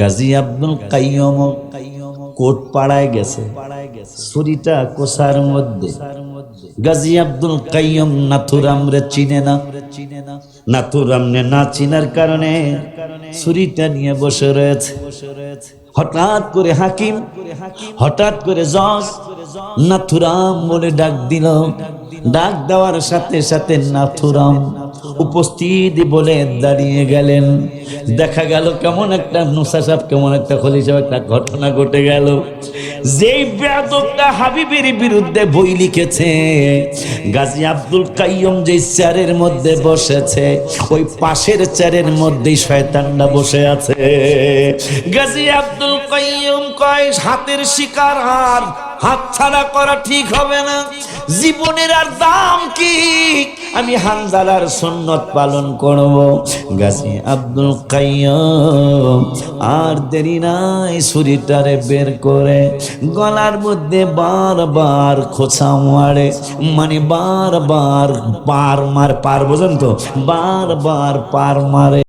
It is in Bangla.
গাজী আব্দুল কাইয়ম কোট পাড়ায় গেছে। ছুরিটা কোষার মধ্যে। গাজী আব্দুল কাইয়ম নাথুরাম রে চিনে না। নাথুরাম নে না চিনার কারণে ছুরিটা নিয়ে বসে রয়েছে। হঠাৎ করে হাকিম, হঠাৎ করে জজ নাথুরাম বলে ডাক দিল। ডাক দেওয়ার সাথে সাথে নাথুরাম উপস্থিত বলে দাঁড়িয়ে গেলেন। দেখা গেল কেমন একটা নুসা সাহেব, কেমন একটা খলি সাহেব, একটা ঘটনা ঘটে গেল। যেই বেদকটা হাবিবের বিরুদ্ধে বই লিখেছে, গাজী আব্দুল কাইয়ম যে চেয়ারের মধ্যে বসেছে, ওই পাশের চেয়ারের মধ্যেই শয়তানটা বসে আছে। গাজী আব্দুল কাইয়ম কয়, হাতের শিকার আর হাত ছাড়া করা ঠিক হবে না। জীবনের আর দাম কি? আমি হানজালার সন্ন্যত পালন করব। গাছে আব্দুল কাইয়ম আর দেরি নাই ছুরিটারে বের করে গলার মধ্যে বারবার খোঁচা মারে। মানে বারবার পার মার, পার বোঝেন তো? বারবার পার মারে।